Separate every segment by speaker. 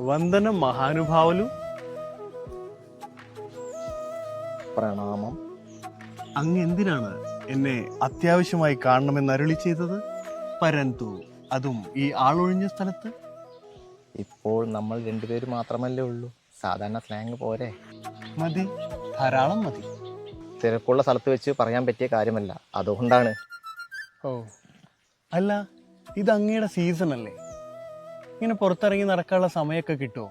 Speaker 1: వందనం మహానుభావులు
Speaker 2: പ്രണാമം
Speaker 1: അങ്ങ് എന്തിനാണ് എന്നെ അത്യാവശ്യമായി കാണണമെന്ന് അരുളി ചെയ്തത് പരന്തു അതും ഈ ആളൊഴിഞ്ഞ സ്ഥലത്ത്
Speaker 2: ഇപ്പോൾ നമ്മൾ രണ്ടുപേര് മാത്രമല്ലേ ഉള്ളൂ സാധാരണ സ്ലാങ് പോരെ
Speaker 1: മതി ധാരാളം മതി
Speaker 2: തിരക്കുള്ള സ്ഥലത്ത് വെച്ച് പറയാൻ പറ്റിയ കാര്യമല്ല അതുകൊണ്ടാണ്
Speaker 1: ഓ അല്ല ഇത് അങ്ങയുടെ സീസൺ അല്ലേ ഇങ്ങനെ പുറത്തിറങ്ങി നടക്കാനുള്ള സമയമൊക്കെ കിട്ടുമോ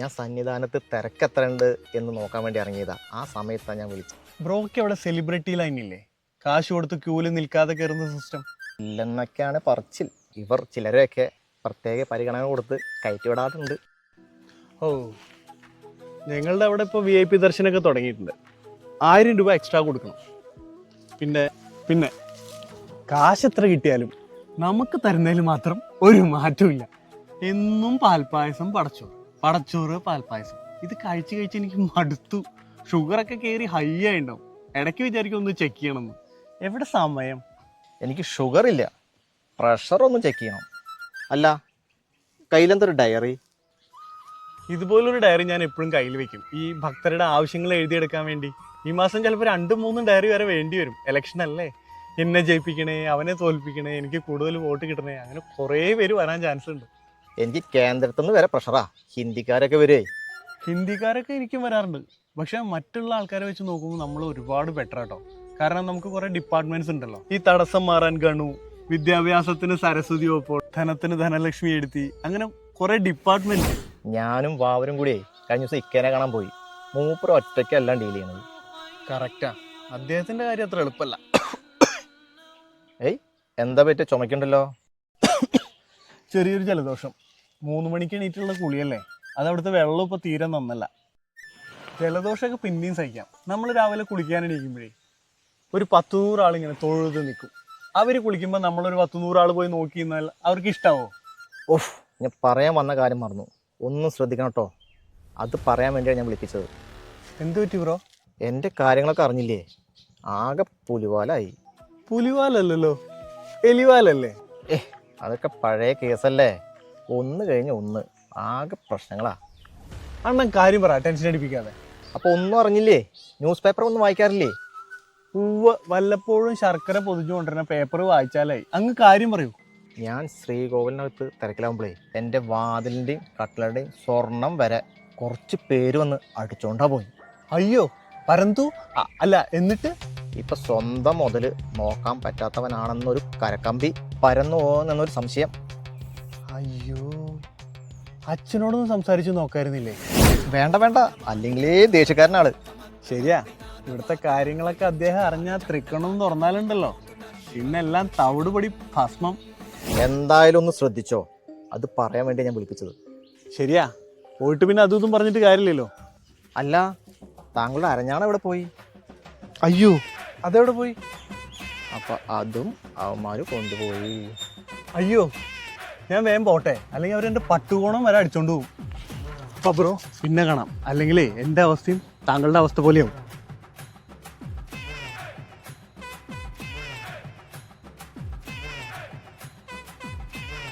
Speaker 2: ഞാൻ സന്നിധാനത്ത് തിരക്കെത്രണ്ട് എന്ന് നോക്കാൻ വേണ്ടി ഇറങ്ങിയതാ. ആ സമയത്താണ് ഞാൻ വിളിച്ചത്.
Speaker 1: ബ്രോക്ക് അവിടെ സെലിബ്രിറ്റി ലൈൻ ഇല്ലേ? കാശ് കൊടുത്ത് ക്യൂൽ നിൽക്കാതെ കയറുന്ന സിസ്റ്റം
Speaker 2: ഇല്ലെന്നൊക്കെയാണ് പറച്ചിൽ. ഇവർ ചിലരെയൊക്കെ പ്രത്യേക പരിഗണന കൊടുത്ത് കയറ്റിവിടാറുണ്ട്.
Speaker 1: ഓ ഞങ്ങളുടെ അവിടെ ഇപ്പോൾ വി ഐ പി ദർശനമൊക്കെ തുടങ്ങിയിട്ടുണ്ട്. ആയിരം രൂപ എക്സ്ട്രാ കൊടുക്കണം. പിന്നെ പിന്നെ കാശ് എത്ര കിട്ടിയാലും നമുക്ക് തരുന്നതിൽ മാത്രം ഒരു മാറ്റമില്ല എന്നും പാൽപ്പായസം പടച്ചോറ്. പടച്ചോറ് പാൽപ്പായസം. ഇത് കഴിച്ച് കഴിച്ച് എനിക്ക് മടുത്തു. ഷുഗറൊക്കെ കയറി ഹൈ ആയിണ്ടാവും. ഇടയ്ക്ക് വിചാരിക്കും ഒന്ന് ചെക്ക് ചെയ്യണമെന്ന് എവിടെ സമയം?
Speaker 2: എനിക്ക് ഷുഗർ ഇല്ല. പ്രഷർ ഒന്ന് ചെക്ക് ചെയ്യണം. അല്ല കയ്യിലെന്തൊരു ഡയറി
Speaker 1: ഇതുപോലൊരു ഡയറി ഞാൻ എപ്പോഴും കയ്യിൽ വെക്കും. ഈ ഭക്തരുടെ ആവശ്യങ്ങൾ എഴുതിയെടുക്കാൻ വേണ്ടി. ഈ മാസം ചിലപ്പോൾ രണ്ടും മൂന്നും ഡയറി വരെ വേണ്ടി വരും. ഇലക്ഷൻ അല്ലേ? എന്നെ ജയിപ്പിക്കണേ അവനെ തോൽപ്പിക്കണേ എനിക്ക് കൂടുതൽ വോട്ട് കിട്ടണേ അങ്ങനെ കുറേ പേര് വരാൻ ചാൻസ് ഉണ്ട്.
Speaker 2: എനിക്ക് കേന്ദ്രത്തിൽ നിന്ന് വരെ പ്രഷറാ ഹിന്ദിക്കാരൊക്കെ വരുവേ
Speaker 1: ഹിന്ദിക്കാരൊക്കെ എനിക്കും വരാറുണ്ട്. പക്ഷെ മറ്റുള്ള ആൾക്കാരെ വെച്ച് നോക്കുമ്പോൾ നമ്മൾ ഒരുപാട് ബെറ്റർ ആട്ടോ കാരണം നമുക്ക് കുറെ ഡിപ്പാർട്ട്മെന്റ്സ് ഉണ്ടല്ലോ. ഈ തടസ്സം മാറാൻ ഗണു വിദ്യാഭ്യാസത്തിന് സരസ്വതി ഒപ്പോൾ ധനത്തിന് ധനലക്ഷ്മി എടുത്തി അങ്ങനെ കുറെ ഡിപ്പാർട്ട്മെന്റ്
Speaker 2: ഞാനും വാവരും കൂടി കഴിഞ്ഞ ദിവസം ഇക്കേനെ കാണാൻ പോയി. മൂപ്പർ ഒറ്റയ്ക്കല്ല ഡീൽ ചെയ്യുന്നത്.
Speaker 1: കറക്റ്റാ അദ്ദേഹത്തിന്റെ കാര്യം അത്ര എളുപ്പമല്ല.
Speaker 2: ഏയ് എന്താ പറ്റുക ചുമക്കണ്ടല്ലോ
Speaker 1: ചെറിയൊരു ജലദോഷം. മൂന്ന് മണിക്ക് എണീറ്റുള്ള കുളിയല്ലേ? അത് അവിടുത്തെ വെള്ളം ഇപ്പൊ തീരെ നന്നല്ല. ജലദോഷമൊക്കെ പിന്നെയും സഹിക്കാം. നമ്മൾ രാവിലെ കുളിക്കാൻ എണീക്കുമ്പോഴേ ഒരു പത്ത് നൂറ് ആളിങ്ങനെ തൊഴുത് നിൽക്കും. അവർ കുളിക്കുമ്പോൾ നമ്മളൊരു പത്ത് നൂറാൾ ആൾ പോയി നോക്കി നിന്നാൽ അവർക്ക് ഇഷ്ടാവോ?
Speaker 2: ഓഫ് ഞാൻ പറയാൻ വന്ന കാര്യം മറന്നു. ഒന്നും ശ്രദ്ധിക്കണം കേട്ടോ. അത് പറയാൻ വേണ്ടിയാണ് ഞാൻ വിളിപ്പിച്ചത്.
Speaker 1: എന്ത് പറ്റി ബ്രോ?
Speaker 2: എന്റെ കാര്യങ്ങളൊക്കെ അറിഞ്ഞില്ലേ? ആകെ പുലിവാലായി.
Speaker 1: പുലിവാലല്ലോ എലിവാലല്ലേ?
Speaker 2: ഏ അതൊക്കെ പഴയ കേസല്ലേ? ഒന്ന് കഴിഞ്ഞ ഒന്ന്. ആകെ പ്രശ്നങ്ങളാ.
Speaker 1: അണ്ണൻ കാര്യം പറ ടെൻഷൻ അടിപ്പിക്കാതെ.
Speaker 2: അപ്പോൾ ഒന്നും അറിഞ്ഞില്ലേ? ന്യൂസ് പേപ്പർ ഒന്നും വായിക്കാറില്ലേ?
Speaker 1: പൂവ് വല്ലപ്പോഴും ശർക്കര പൊതിഞ്ഞു കൊണ്ടിരുന്ന പേപ്പർ വായിച്ചാലായി അങ്ങ് കാര്യം പറയൂ.
Speaker 2: ഞാൻ ശ്രീകോവിലിനകത്ത് തിരക്കിലാവുമ്പോഴേ എന്റെ വാതിലിന്റെയും കട്ടിലുടെയും സ്വർണം വരെ കുറച്ച് പേര് വന്ന് അടിച്ചോണ്ടാ പോയി.
Speaker 1: അയ്യോ പരന്തു? അ- അല്ല എന്നിട്ട്?
Speaker 2: ഇപ്പൊ സ്വന്തം മുതൽ നോക്കാൻ പറ്റാത്തവനാണെന്നൊരു കരക്കമ്പി പരന്നു പോകുന്നൊരു സംശയം.
Speaker 1: അയ്യോ. അച്ഛനോടൊന്നും സംസാരിച്ചു നോക്കായിരുന്നില്ലേ?
Speaker 2: വേണ്ട വേണ്ട. അല്ലെങ്കിലേ ദേഷ്യക്കാരനാൾ
Speaker 1: ശരിയാ. ഇവിടുത്തെ കാര്യങ്ങളൊക്കെ അദ്ദേഹം അറിഞ്ഞാൽ തൃക്കണം തുറന്നാലുണ്ടല്ലോ. പിന്നെല്ലാം തവിടുപടി ഭസ്മം.
Speaker 2: എന്തായാലും ഒന്ന് ശ്രദ്ധിച്ചോ. അത് പറയാൻ വേണ്ടി ഞാൻ വിളിപ്പിച്ചത്.
Speaker 1: ശരിയാ. പോയിട്ട് പിന്നെ അതും ഇതും പറഞ്ഞിട്ട് കാര്യമില്ലല്ലോ.
Speaker 2: അല്ല താങ്കളുടെ അരഞ്ഞാണ് എവിടെ പോയി?
Speaker 1: അയ്യോ. അതെവിടെ പോയി?
Speaker 2: അപ്പൊ അതും അവന്മാര് കൊണ്ടുപോയി.
Speaker 1: അയ്യോ. ഞാൻ വേഗം പോട്ടെ. അല്ലെങ്കിൽ അവരെ പട്ടുകോണം വരെ അടിച്ചോണ്ട് പോകും അപ്പൊ ബ്രോ പിന്നെ കാണാം. അല്ലെങ്കിൽ എന്റെ അവസ്ഥയും താങ്കളുടെ അവസ്ഥ പോലെയാവും.